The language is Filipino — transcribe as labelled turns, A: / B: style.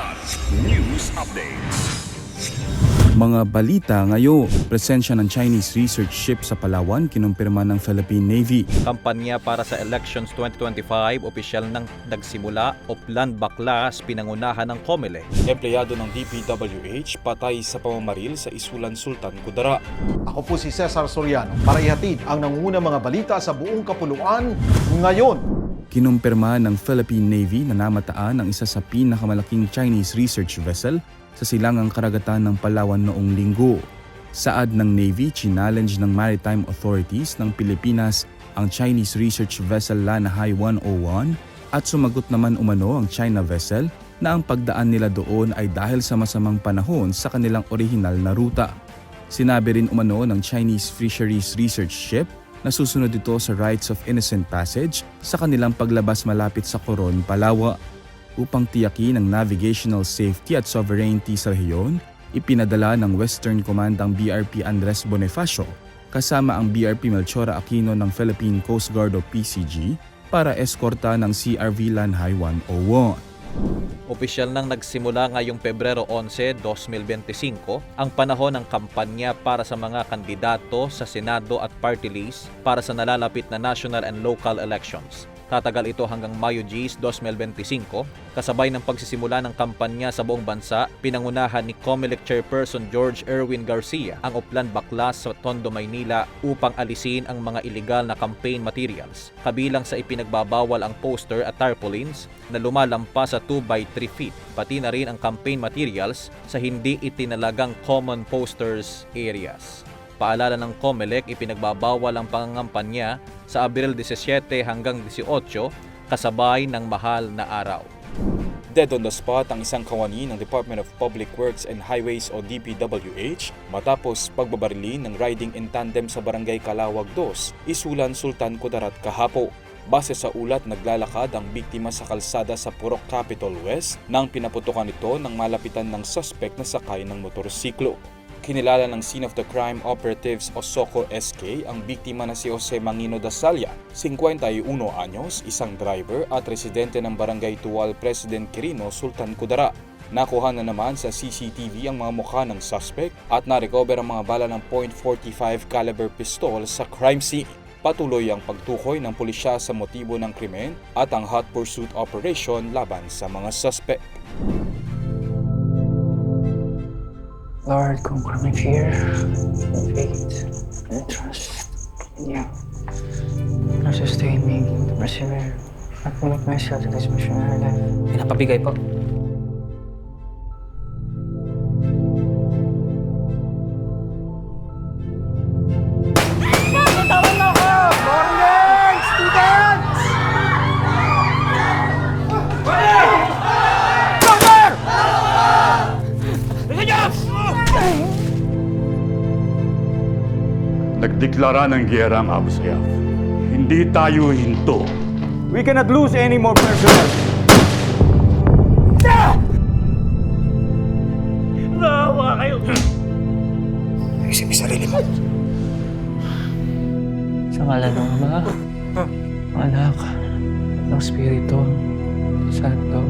A: Kilat News Updates.
B: Mga balita ngayon, presensya ng Chinese research ship sa Palawan kinumpirma ng Philippine Navy.
C: kampanya para sa elections 2025 opisyal nang nagsimula o plan baklas pinangunahan ng COMELEC.
D: Empleyado ng DPWH patay sa pamamaril sa Isulan Sultan Kudara.
E: Ako po si Cesar Soriano para ihatid ang nangungunang mga balita sa buong kapuluan ngayon.
B: Kinumpirma ng Philippine Navy na namataan ang isa sa pinakamalaking Chinese research vessel sa silangang karagatan ng Palawan noong linggo. Saad ng Navy, challenge ng maritime authorities ng Pilipinas ang Chinese research vessel Lanahai 101 at sumagot naman umano ang China vessel na ang pagdaan nila doon ay dahil sa masamang panahon sa kanilang orihinal na ruta. Sinabi rin umano ng Chinese Fisheries Research Ship na susunod ito sa Rights of Innocent Passage sa kanilang paglabas malapit sa Coron, Palawa. Upang tiyakin ang navigational safety at sovereignty sa rehiyon, ipinadala ng Western Command ang BRP Andres Bonifacio kasama ang BRP Melchora Aquino ng Philippine Coast Guard o PCG para eskorta ng CRV Lanhai 101.
C: Opisyal nang nagsimula ngayong Pebrero 11, 2025 ang panahon ng kampanya para sa mga kandidato sa Senado at party list para sa nalalapit na national and local elections. Tatagal ito hanggang Mayo 10, 2025, kasabay ng pagsisimula ng kampanya sa buong bansa, pinangunahan ni COMELEC Chairperson George Erwin Garcia ang Oplan Baklas sa Tondo, Maynila upang alisin ang mga illegal na campaign materials, kabilang sa ipinagbabawal ang poster at tarpaulins na lumalampas sa 2 by 3 feet, pati na rin ang campaign materials sa hindi itinalagang common posters areas. Paalala ng COMELEC, ipinagbabawal ang pangangampanya sa Abril 17 hanggang 18 kasabay ng mahal na araw.
D: Dead on the spot ang isang kawani ng Department of Public Works and Highways o DPWH matapos pagbabarilin ng riding in tandem sa Barangay Kalawag 2, Isulan Sultan Kudarat kahapo. Base sa ulat, naglalakad ang biktima sa kalsada sa Purok Capitol West nang pinaputukan ito ng malapitan ng suspect na sakay ng motorsiklo. Kinilala ng scene of the crime operatives o SOCO SK ang biktima na si Jose Mangino Dasalia, 51 anyos, isang driver at residente ng Barangay Tuwal President Quirino, Sultan Kudara. Nakuha na naman sa CCTV ang mga mukha ng suspect at na-recover ang mga bala ng .45 caliber pistol sa crime scene. Patuloy ang pagtukoy ng pulisya sa motibo ng krimen at ang hot pursuit operation laban sa mga suspect.
F: Lord, conquer my fear, faith, and trust in you. Now sustain me to persevere at commit myself to this missionary life.
G: Pinapabigay po.
H: Nagdeklara ng giyera ang Abu Sayyaf. Hindi tayo hinto.
I: We cannot lose any more personnel.
F: Sa ngalan ng Ama, Anak, ng Espiritu, Santo.